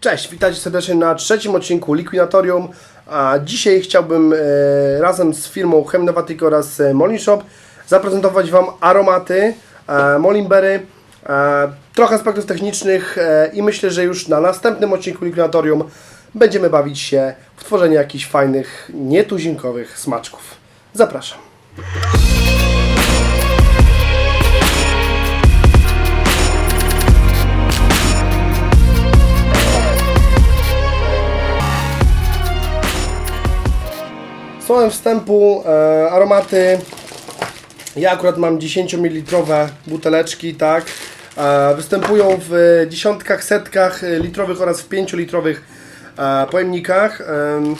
Cześć, witajcie serdecznie na trzecim odcinku Liquinatorium. A dzisiaj chciałbym e, razem z firmą Chemnovatic oraz e, Molin Shop zaprezentować Wam aromaty e, Molinberry, e, trochę aspektów technicznych e, i myślę, że już na następnym odcinku Liquinatorium będziemy bawić się w tworzenie jakichś fajnych, nietuzinkowych smaczków. Zapraszam. Słowem wstępu, e, aromaty. Ja akurat mam 10 ml buteleczki, tak. E, występują w dziesiątkach, setkach litrowych oraz w 5 litrowych e, pojemnikach. Em,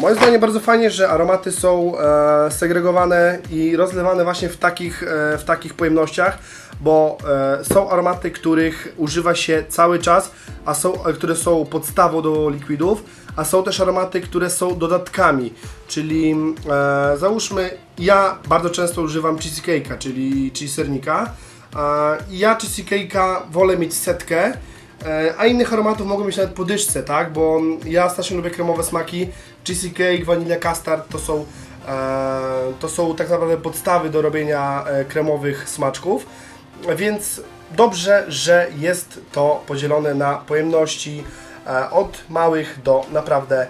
Moim zdaniem bardzo fajnie, że aromaty są e, segregowane i rozlewane właśnie w takich, e, w takich pojemnościach, bo e, są aromaty, których używa się cały czas, a są, e, które są podstawą do likwidów, a są też aromaty, które są dodatkami, czyli e, załóżmy, ja bardzo często używam cheesecake'a, czyli czyli sernika, e, ja cheesecake'a wolę mieć setkę, A innych aromatów mogą mieć nawet po dyszce, tak? Bo ja strasznie lubię kremowe smaki. Cheesecake, vanilla custard to są, e, to są tak naprawdę podstawy do robienia e, kremowych smaczków. Więc dobrze, że jest to podzielone na pojemności e, od małych do naprawdę e,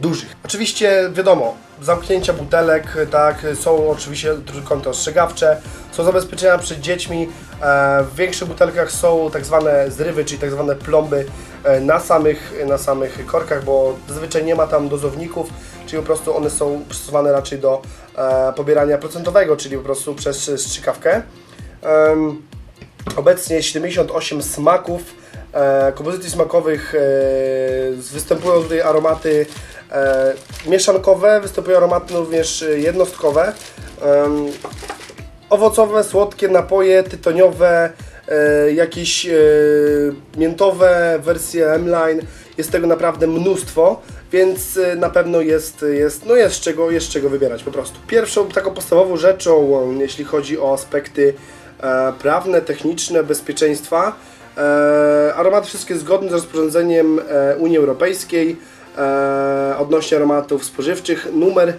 dużych. Oczywiście wiadomo, zamknięcia butelek, tak, są oczywiście trójkąty ostrzegawcze, są zabezpieczenia przed dziećmi. E, w większych butelkach są tak zwane zrywy, czyli tak zwane plomby e, na samych, na samych korkach, bo zazwyczaj nie ma tam dozowników, czyli po prostu one są przystosowane raczej do e, pobierania procentowego, czyli po prostu przez strzykawkę. Obecnie 78 smaków, e, kompozycji smakowych, e, występują tutaj aromaty e, mieszankowe, występują aromaty również e, jednostkowe, owocowe, słodkie napoje, tytoniowe, e, jakieś e, miętowe, wersje M-Line, jest tego naprawdę mnóstwo, więc e, na pewno jest, jest, no jest, czego, jest czego wybierać po prostu. Pierwszą taką podstawową rzeczą, e, jeśli chodzi o aspekty e, prawne, techniczne, bezpieczeństwa, e, aromaty wszystkie zgodne z rozporządzeniem e, Unii Europejskiej, e, odnośnie aromatów spożywczych. Numer e,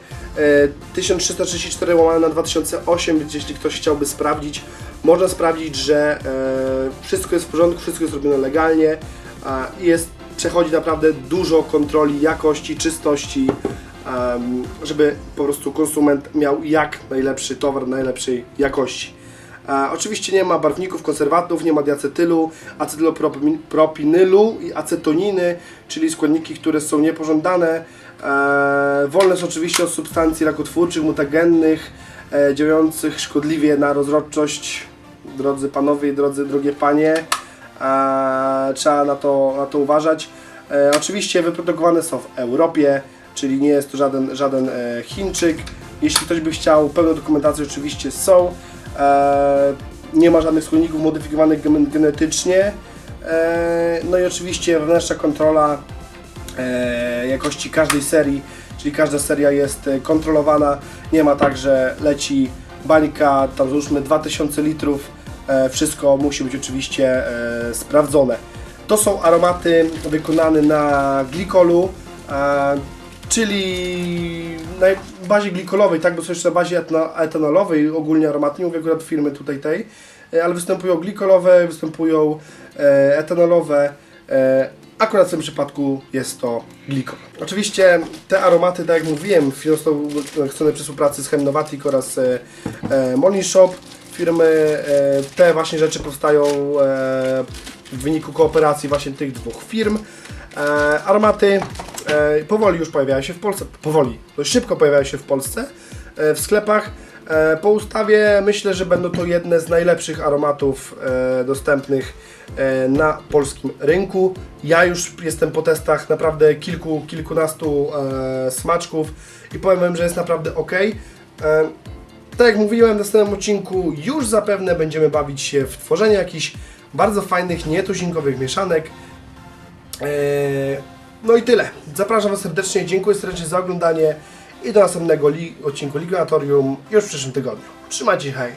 1334 łamane na 2008, więc jeśli ktoś chciałby sprawdzić, można sprawdzić, że e, wszystko jest w porządku, wszystko jest robione legalnie i jest, przechodzi naprawdę dużo kontroli jakości, czystości, żeby po prostu konsument miał jak najlepszy towar, najlepszej jakości. E, oczywiście nie ma barwników, konserwantów, nie ma diacetylu, acetylopropinylu i acetoniny, czyli składniki, które są niepożądane. E, wolne są oczywiście od substancji rakotwórczych, mutagennych, e, działających szkodliwie na rozrodczość. Drodzy panowie i drodzy drogie panie, e, trzeba na to, na to uważać. E, oczywiście wyprodukowane są w Europie, czyli nie jest to żaden, żaden e, Chińczyk. Jeśli ktoś by chciał, pełne dokumentacje oczywiście są. E, nie ma żadnych składników modyfikowanych gen- genetycznie. E, no i oczywiście wewnętrzna kontrola e, jakości każdej serii, czyli każda seria jest kontrolowana. Nie ma tak, że leci bańka, tam załóżmy 2000 litrów, wszystko musi być oczywiście sprawdzone. To są aromaty wykonane na glikolu, czyli na bazie glikolowej, tak, bo są jeszcze na bazie etanolowej ogólnie aromaty, nie mówię akurat firmy tutaj tej, e, ale występują glikolowe, występują e, etanolowe, e, akurat w tym przypadku jest to glikol. Oczywiście te aromaty, tak jak mówiłem, są chcone przy współpracy z Chemnovatic oraz e, Shop, firmy, e, te właśnie rzeczy powstają e, w wyniku kooperacji właśnie tych dwóch firm. E, aromaty e, powoli już pojawiają się w Polsce, powoli, dość szybko pojawiają się w Polsce e, w sklepach. E, po ustawie myślę, że będą to jedne z najlepszych aromatów e, dostępnych e, na polskim rynku. Ja już jestem po testach naprawdę kilku, kilkunastu e, smaczków i powiem Wam, że jest naprawdę ok. E, tak jak mówiłem w następnym odcinku, już zapewne będziemy bawić się w tworzenie jakichś bardzo fajnych, nietuzinkowych mieszanek. Eee, No i tyle. Zapraszam Was serdecznie, dziękuję serdecznie za oglądanie i do następnego li- odcinku Ligatorium już w przyszłym tygodniu. Trzymajcie się, hej!